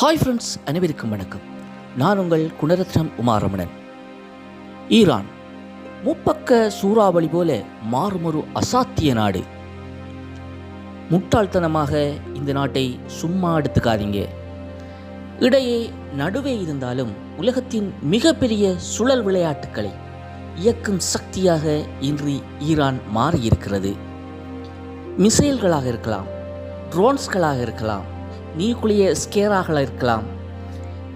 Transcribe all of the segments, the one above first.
Hi friends அனைவருக்கும் வணக்கம். நான் உங்கள் குணரத்னம் உமாரமணன். ஈரான் முப்பக்க சூறாவளி போல மாறுமொரு அசாத்திய நாடு. முட்டாள்தனமாக இந்த நாட்டை சும்மா எடுத்துக்காதீங்க. இடையே நடுவே இருந்தாலும் உலகத்தின் மிகப்பெரிய சுழல் விளையாட்டுக்களை இயக்கும் சக்தியாக இன்று ஈரான் மாறியிருக்கிறது. மிசைல்களாக இருக்கலாம் ட்ரோன்ஸ்களாக இருக்கலாம் நியூக்ளியர் ஸ்கேராக இருக்கலாம்.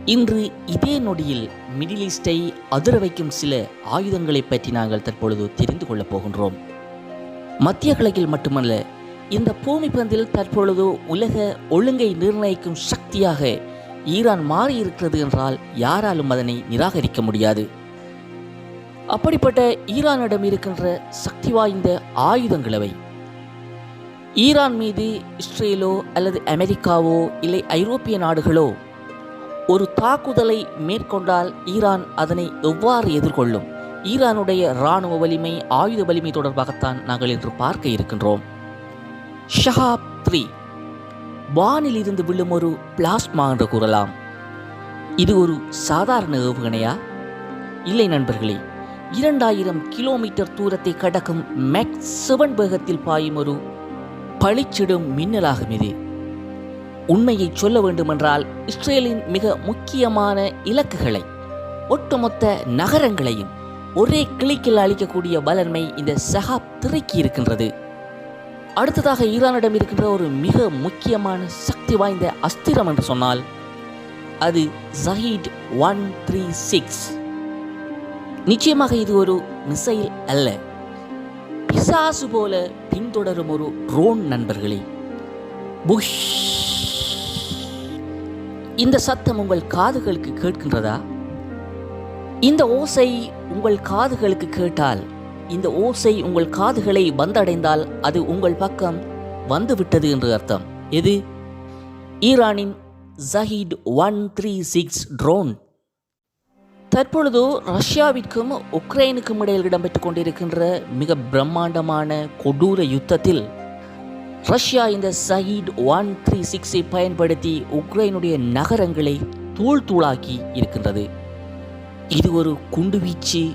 இன்று இதே நொடியில் மிடில் ஈஸ்டை அதிர வைக்கும் சில ஆயுதங்களை பற்றி நாங்கள் தற்பொழுது தெரிந்து கொள்ளப் போகின்றோம். மத்திய கிழக்கில் மட்டுமல்ல இந்த பூமி பந்தில் தற்பொழுது உலக ஒழுங்கை நிர்ணயிக்கும் சக்தியாக ஈரான் மாறியிருக்கிறது என்றால் யாராலும் அதனை நிராகரிக்க முடியாது. அப்படிப்பட்ட ஈரானிடம் இருக்கின்ற சக்தி வாய்ந்த ஆயுதங்களவை. ஈரான் மீது இஸ்ரேலோ அல்லது அமெரிக்காவோ இல்லை ஐரோப்பிய நாடுகளோ ஒரு தாக்குதலை மேற்கொண்டால் ஈரான் அதனை எவ்வாறு எதிர்கொள்ளும்? ஈரானுடைய இராணுவ வலிமை ஆயுத வலிமை தொடர்பாகத்தான் நாங்கள் இன்று பார்க்க இருக்கின்றோம். Shahab three. வானில் இருந்து விழும் ஒரு பிளாஸ்மா என்று கூறலாம். இது ஒரு சாதாரண ஏவுகணையா? இல்லை நண்பர்களே இரண்டாயிரம் கிலோமீட்டர் தூரத்தை கடக்கும் மேக் செவன் வேகத்தில் பாயும் ஒரு பளிச்சிடும் மின்னலாகும் இது. உண்மையை சொல்ல வேண்டுமென்றால் இஸ்ரேலின் மிக முக்கியமான இலக்குகளை ஒட்டுமொத்த நகரங்களையும் ஒரே கிளிக்கில் அளிக்கக்கூடிய வல்லன்மை இந்த சஹாப் திரைக்கு இருக்கின்றது. அடுத்ததாக ஈரானிடம் இருக்கின்ற ஒரு மிக முக்கியமான சக்தி வாய்ந்த அஸ்திரம் என்று சொன்னால் அது ஜஹீட் ஒன் த்ரீ சிக்ஸ். நிச்சயமாக இது ஒரு மிசைல் அல்ல. பிசாசு போல பின்தொடரும் ஒரு ட்ரோன் நண்பர்களே. புஷ். இந்த சத்தம் உங்கள் காதுகளுக்கு கேட்கின்றதா? இந்த ஓசை உங்கள் காதுகளுக்கு கேட்டால் இந்த ஓசை உங்கள் காதுகளை வந்தடைந்தால் அது உங்கள் பக்கம் வந்துவிட்டது என்று அர்த்தம். எது? ஈரானின் Shahed one three six drone. தற்பொழுது ரஷ்யாவிற்கும் உக்ரைனுக்கும் இடையில் இடம்பெற்றுக் கொண்டிருக்கின்ற மிக பிரம்மாண்டமான கொடூர யுத்தத்தில் ரஷ்யா இந்த சயீட் ஒன் த்ரீ சிக்ஸை பயன்படுத்தி உக்ரைனுடைய நகரங்களை தூள் தூளாக்கி இருக்கின்றது. இது ஒரு குண்டுவீச்சு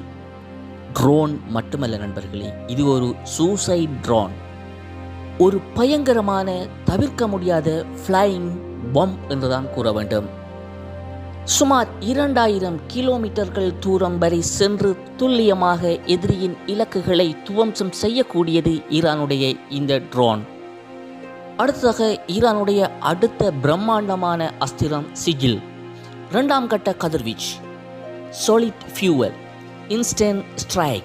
ட்ரோன் மட்டுமல்ல நண்பர்களே இது ஒரு சூசைட் ட்ரோன் ஒரு பயங்கரமான தவிர்க்க முடியாத ஃப்ளையிங் பம் என்றுதான் கூற வேண்டும். சுமார் இரண்டாயிரம் கிலோமீட்டர்கள் தூரம் வரை சென்று துல்லியமாக எதிரியின் இலக்குகளை துவம்சம் செய்யக்கூடியது ஈரானுடைய இந்த ட்ரோன் அடுத்ததாக ஈரானுடைய அடுத்த பிரம்மாண்டமான அஸ்திரம் சிகில். இரண்டாம் கட்ட கதிர்வீச்சு. Solid fuel instant strike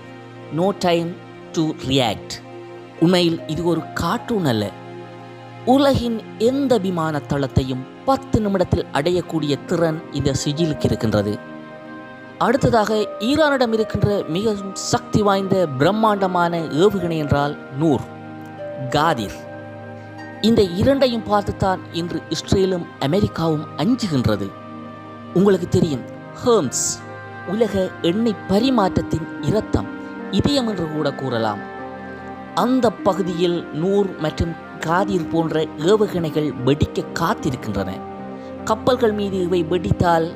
no time to react உண்மையில் இது ஒரு கார்ட்டூன் அல்ல. உலகின் எந்த விமான தளத்தையும் பத்து நிமிடத்தில் அடையக்கூடிய திறன் இந்த சிஜிலுக்கு இருக்கின்றது. அடுத்ததாக ஈரானிடம் இருக்கின்ற மிகவும் சக்தி வாய்ந்த பிரம்மாண்டமான ஏவுகணை என்றால் நூர் காதிர். இந்த இரண்டையும் பார்த்துத்தான் இன்று இஸ்ரேலும் அமெரிக்காவும் அஞ்சுகின்றது. உங்களுக்கு தெரியும் ஹேர்ம்ஸ் உலக எண்ணெய் பரிமாற்றத்தின் இரத்தம் இதயம் என்று கூட கூறலாம். அந்த பகுதியில் நூர் மற்றும் காதிர் போன்ற ஏவுகணைகள் வெடிக்க காத்திருக்கின்றன. கப்பல்கள் மீது இவை வெடித்தால்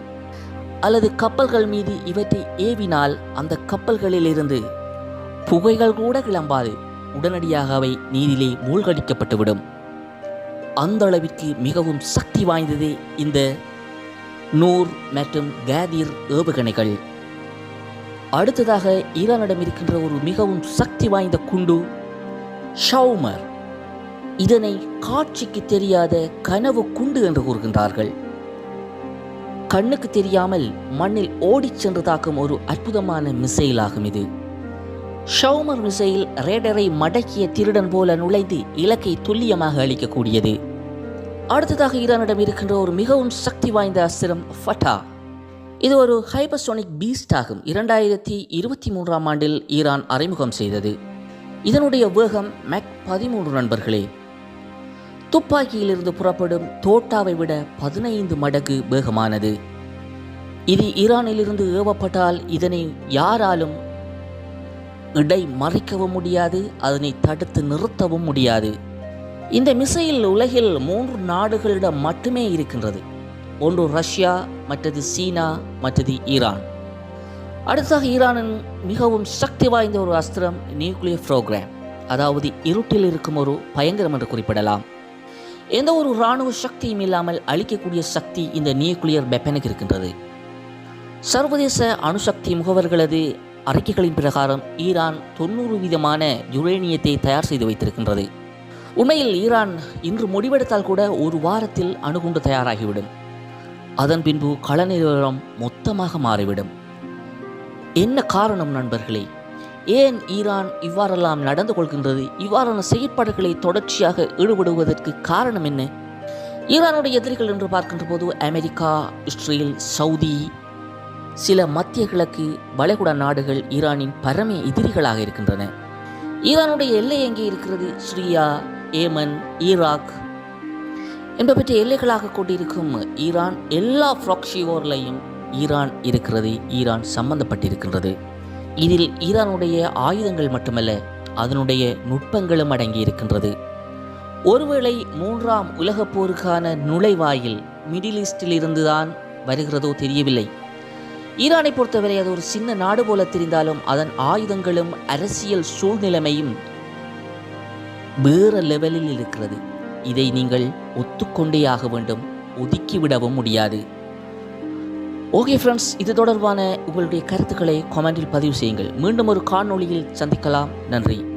அல்லது கப்பல்கள் மீது இவற்றை ஏவினால் அந்த கப்பல்களிலிருந்து புகைகள் கூட கிளம்பாது. உடனடியாக அவை நீரிலே மூழ்கடிக்கப்பட்டுவிடும். அந்த அளவிற்கு மிகவும் சக்தி வாய்ந்தது இந்த நூர் மற்றும் கேதிர் ஏவுகணைகள். அடுத்ததாக ஈரானிடம் இருக்கின்ற ஒரு மிகவும் சக்தி வாய்ந்த குண்டு ஷவுமர். இதனை காட்சிக்கு தெரியாத கனவு குண்டு என்று கூறுகின்றார்கள். கண்ணுக்கு தெரியாமல் மண்ணில் ஓடிச் சென்று தாக்கும் ஒரு அற்புதமான மிசைல் ஆகும் இது. ஷவுமர் மிசைல் ரேடரை மடக்கிய திருடன் போல நுழைந்து இலக்கை துல்லியமாக அளிக்கக்கூடியது. அடுத்ததாக ஈரானிடம் இருக்கின்ற ஒரு மிகவும் சக்தி வாய்ந்த அஸ்திரம் ஃபட்டா. இது ஒரு ஹைபர்சோனிக் பீஸ்ட் ஆகும். இரண்டாயிரத்தி இருபத்தி மூன்றாம் ஆண்டில் ஈரான் அறிமுகம் செய்தது. இதனுடைய வேகம் மேக் பதிமூன்று நண்பர்களே. துப்பாக்கியிலிருந்து புறப்படும் தோட்டாவை விட பதினைந்து மடங்கு வேகமானது. இது ஈரானிலிருந்து ஏவப்பட்டால் இதனை யாராலும் இடை மறைக்கவும் முடியாது அதனை தடுத்து நிறுத்தவும் முடியாது. இந்த மிசைல் உலகில் மூன்று நாடுகளிடம் மட்டுமே இருக்கின்றது. ஒன்று ரஷ்யா மற்றது சீனா மற்றது ஈரான். அடுத்ததாக ஈரானின் மிகவும் சக்தி வாய்ந்த ஒரு அஸ்திரம் நியூக்ளியர் ப்ரோக்ராம். அதாவது இருட்டில் இருக்கும் ஒரு பயங்கரம் என்று குறிப்பிடலாம். எந்த ஒரு இராணுவ சக்தியும் இல்லாமல் அழிக்கக்கூடிய சக்தி இந்த நியூக்ளியர் வெப்பனுக்கு இருக்கின்றது. சர்வதேச அணுசக்தி முகவர்களது அறிக்கைகளின் பிரகாரம் ஈரான் தொண்ணூறு வீதமான யுரேனியத்தை தயார் செய்து வைத்திருக்கின்றது. உண்மையில் ஈரான் இன்று முடிவெடுத்தால் கூட ஒரு வாரத்தில் அணுகுண்டு தயாராகிவிடும். அதன் பின்பு கள நிலவரம் மொத்தமாக மாறிவிடும். என்ன காரணம் நண்பர்களே? ஏன் ஈரான் இவ்வாறெல்லாம் நடந்து கொள்கின்றது? இவ்வாறான செயற்பாடுகளை தொடர்ச்சியாக ஈடுபடுவதற்கு காரணம் என்ன? ஈரானுடைய எதிரிகள் என்று பார்க்கின்ற போது அமெரிக்கா இஸ்ரேல் சவுதி சில மத்திய கிழக்கு வளைகுடா நாடுகள் ஈரானின் பரம எதிரிகளாக இருக்கின்றன. ஈரானுடைய எல்லை எங்கே இருக்கிறது? சிரியா ஏமன் ஈராக் என்பவற்றை எல்லைகளாக கொண்டிருக்கும் ஈரான் எல்லா ஃப்ராக்ஷியோர்லையும் ஈரான் இருக்கிறது. ஈரான் சம்பந்தப்பட்டிருக்கின்றது. இதில் ஈரானுடைய ஆயுதங்கள் மட்டுமல்ல அதனுடைய நுட்பங்களும் அடங்கியிருக்கின்றது. ஒருவேளை மூன்றாம் உலகப் போருக்கான நுழைவாயில் மிடில் ஈஸ்டில் இருந்துதான் வருகிறதோ தெரியவில்லை. ஈரானை பொறுத்தவரை அது ஒரு சின்ன நாடு போல தெரிந்தாலும் அதன் ஆயுதங்களும் அரசியல் சூழ்நிலைமையும் வேறு லெவலில் இருக்கிறது. இதை நீங்கள் ஒத்துக்கொண்டே ஆக வேண்டும் ஒதுக்கிவிடவும் முடியாது. ஓகே ஃப்ரெண்ட்ஸ் இது தொடர்பான உங்களுடைய கருத்துக்களை கமெண்டில் பதிவு செய்யுங்கள். மீண்டும் ஒரு காணொளியில் சந்திக்கலாம். நன்றி.